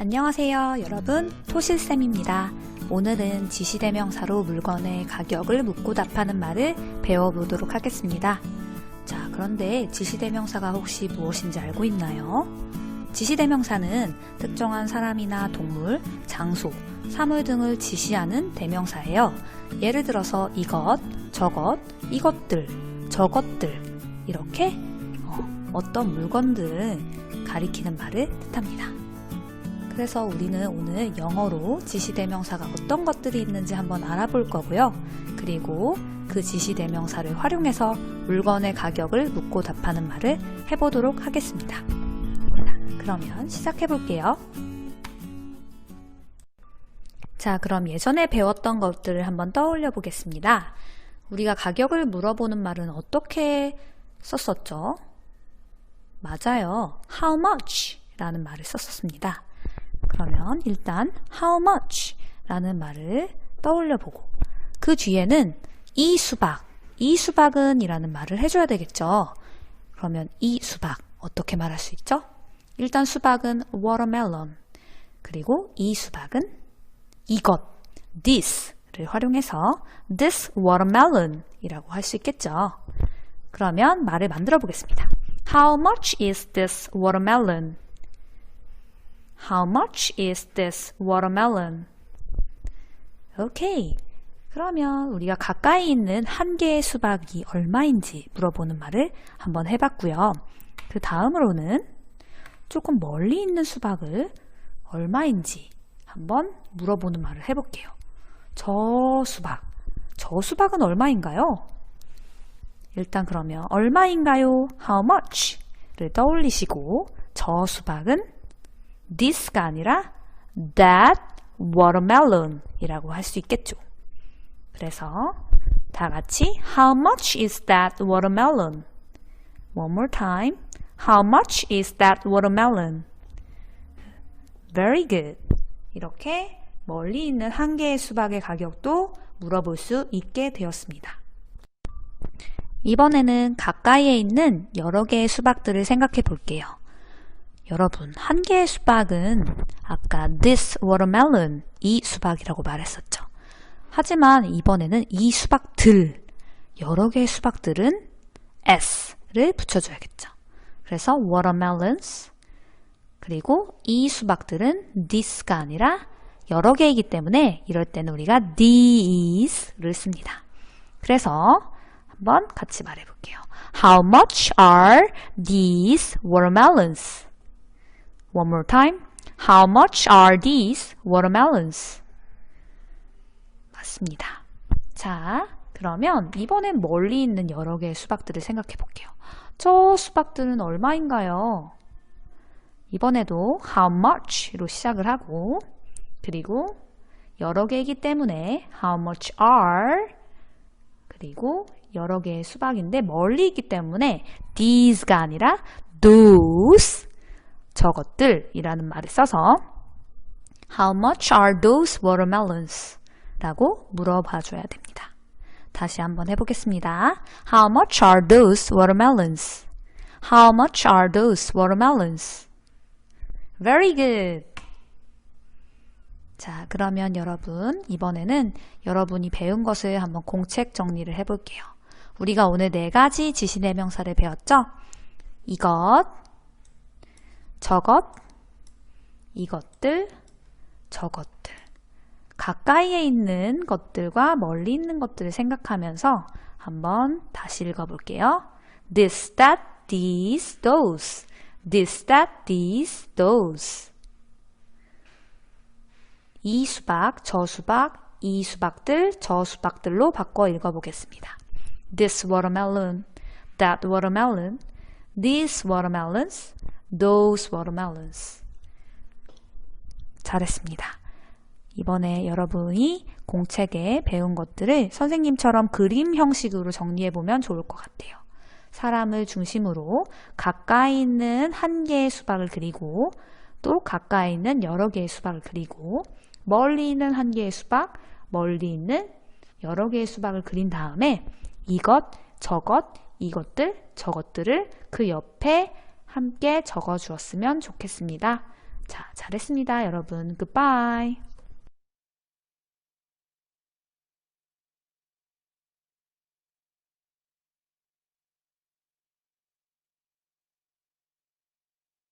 안녕하세요 여러분. 토실쌤입니다. 오늘은 지시대명사로 물건의 가격을 묻고 답하는 말을 배워보도록 하겠습니다. 자 그런데 지시대명사가 혹시 무엇인지 알고 있나요? 지시대명사는 특정한 사람이나 동물, 장소, 사물 등을 지시하는 대명사예요. 예를 들어서 이것, 저것, 이것들, 저것들. 이렇게 어, 어떤 물건들을 가리키는 말을 뜻합니다. 그래서 우리는 오늘 영어로 지시대명사가 어떤 것들이 있는지 한번 알아볼 거고요. 그리고 그 지시대명사를 활용해서 물건의 가격을 묻고 답하는 말을 해보도록 하겠습니다. 자, 그러면 시작해 볼게요. 자, 그럼 예전에 배웠던 것들을 한번 떠올려 보겠습니다. 우리가 가격을 물어보는 말은 어떻게 썼었죠? 맞아요. How much? 라는 말을 썼었습니다. 그러면 일단 how much? 라는 말을 떠올려 보고 그 뒤에는 이 수박, 이 수박은 이라는 말을 해줘야 되겠죠. 그러면 이 수박 어떻게 말할 수 있죠? 일단 수박은 watermelon 그리고 이 수박은 이것, this를 활용해서 this watermelon 이라고 할 수 있겠죠. 그러면 말을 만들어 보겠습니다. How much is this watermelon? How much is this watermelon? 오케이. 그러면 우리가 가까이 있는 한 개의 수박이 얼마인지 물어보는 말을 한번 해봤고요. 그 다음으로는 조금 멀리 있는 수박을 얼마인지 한번 물어보는 말을 해볼게요. 저 수박. 저 수박은 얼마인가요? 일단 그러면 얼마인가요? How much?를 떠올리시고 저 수박은 this가 아니라 that watermelon 이라고 할 수 있겠죠. 그래서 다 같이 How much is that watermelon? One more time. How much is that watermelon? Very good. 이렇게 멀리 있는 한 개의 수박의 가격도 물어볼 수 있게 되었습니다. 이번에는 가까이에 있는 여러 개의 수박들을 생각해 볼게요. 여러분, 한 개의 수박은 아까 this watermelon, 이 수박이라고 말했었죠. 하지만 이번에는 이 수박들, 여러 개의 수박들은 s를 붙여줘야겠죠. 그래서 watermelons, 그리고 이 수박들은 this가 아니라 여러 개이기 때문에 이럴 때는 우리가 these를 씁니다. 그래서 한번 같이 말해볼게요. How much are these watermelons? One more time. How much are these watermelons? 맞습니다. 자, 그러면 이번엔 멀리 있는 여러 개의 수박들을 생각해 볼게요. 저 수박들은 얼마인가요? 이번에도 how much로 시작을 하고 그리고 여러 개이기 때문에 how much are 그리고 여러 개의 수박인데 멀리 있기 때문에 these가 아니라 those 저것들이라는 말을 써서 How much are those watermelons? 라고 물어봐 줘야 됩니다. 다시 한번 해보겠습니다. How much are those watermelons? How much are those watermelons? Very good. 자, 그러면 여러분, 이번에는 여러분이 배운 것을 한번 공책 정리를 해볼게요. 우리가 오늘 네 가지 지시대명사를 배웠죠? 이것, 저것, 이것들, 저것들. 가까이에 있는 것들과 멀리 있는 것들을 생각하면서 한번 다시 읽어볼게요. This, that, these, those. This, that, these, those. 이 수박, 저 수박, 이 수박들, 저 수박들로 바꿔 읽어보겠습니다. This watermelon, that watermelon, these watermelons, those watermelons. 잘했습니다. 이번에 여러분이 공책에 배운 것들을 선생님처럼 그림 형식으로 정리해보면 좋을 것 같아요. 사람을 중심으로 가까이 있는 한 개의 수박을 그리고 또 가까이 있는 여러 개의 수박을 그리고 멀리 있는 한 개의 수박, 멀리 있는 여러 개의 수박을 그린 다음에 이것, 저것, 이것들, 저것들을 그 옆에 함께 적어 주었으면 좋겠습니다. 자, 잘했습니다, 여러분. 굿바이.